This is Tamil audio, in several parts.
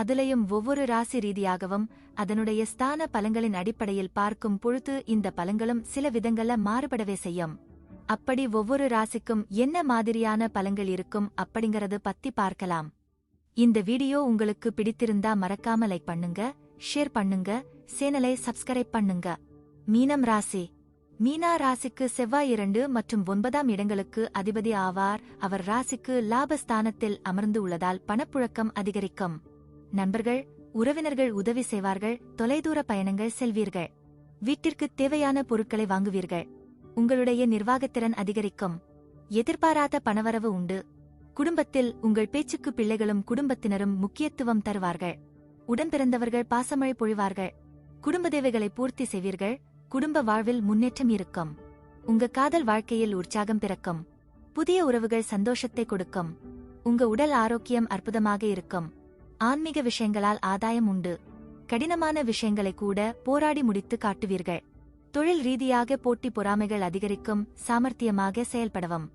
அதுலயும் ஒவ்வொரு ராசி ரீதியாகவும் அதனுடைய ஸ்தான பலங்களின் அடிப்படையில் பார்க்கும் பொழுது இந்த பலங்களும் சில விதங்கள்ல மாறுபடவே செய்யும். அப்படி ஒவ்வொரு ராசிக்கும் என்ன மாதிரியான பலங்கள் இருக்கும் அப்படிங்கறது பத்தி பார்க்கலாம். இந்த வீடியோ உங்களுக்கு பிடித்திருந்தா மறக்காம லைக் பண்ணுங்க ஷேர் பண்ணுங்க சேனலை சப்ஸ்கிரைப் பண்ணுங்க. மீனம் ராசி. மீனா ராசிக்கு செவ்வாய் இரண்டு மற்றும் ஒன்பதாம் இடங்களுக்கு அதிபதி ஆவார். அவர் ராசிக்கு லாபஸ்தானத்தில் அமர்ந்து உள்ளதால் பணப்புழக்கம் அதிகரிக்கும். நண்பர்கள் உறவினர்கள் உதவி செய்வார்கள் தொலைதூர பயணங்கள் செல்வீர்கள். வீட்டிற்கு தேவையான பொருட்களை வாங்குவீர்கள். உங்களுடைய நிர்வாகத்திறன் அதிகரிக்கும். எதிர்பாராத பணவரவு உண்டு. குடும்பத்தில் உங்கள் பேச்சுக்கு பிள்ளைகளும் குடும்பத்தினரும் முக்கியத்துவம் தருவார்கள். உடன்பிறந்தவர்கள் பாசமழை பொழிவார்கள். குடும்ப தேவைகளை பூர்த்தி செய்வீர்கள். குடும்ப வாழ்வில் முன்னேற்றம் இருக்கும். உங்க காதல் வாழ்க்கையில் உற்சாகம் பிறக்கும். புதிய உறவுகள் சந்தோஷத்தை கொடுக்கும். உங்க உடல் ஆரோக்கியம் அற்புதமாக இருக்கும். ஆன்மீக விஷயங்களால் ஆதாயம் உண்டு. கடினமான விஷயங்களை கூட போராடி முடித்து காட்டுவீர்கள். தொழில் ரீதியாக போட்டி பொறாமைகள் அதிகரிக்கும் சாமர்த்தியமாக செயல்படவும்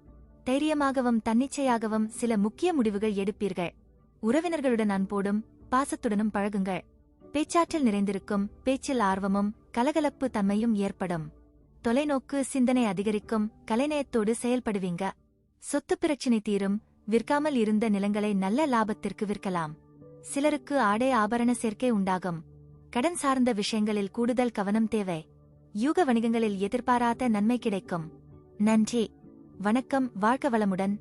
தைரியமாகவும் தன்னிச்சையாகவும் சில முக்கிய முடிவுகள் எடுப்பீர்கள். உறவினர்களுடன் அன்போடும் பாசத்துடனும் பழகுங்கள். பேச்சாற்றல் நிறைந்திருக்கும் பேச்சில் ஆர்வமும் கலகலப்பு தன்மையும் ஏற்படும். தொலைநோக்கு சிந்தனை அதிகரிக்கும் கலைநயத்தோடு செயல்படுவீங்க. சொத்து பிரச்சினை தீரும் விற்காமல் இருந்த நிலங்களை நல்ல லாபத்திற்கு விற்கலாம். சிலருக்கு ஆடை ஆபரண சேர்க்கை உண்டாகும். கடன் சார்ந்த விஷயங்களில் கூடுதல் கவனம் தேவை. யூக வணிகங்களில் எதிர்பாராத நன்மை கிடைக்கும். நன்றி. வணக்கம். வாழ்க வளமுடன்.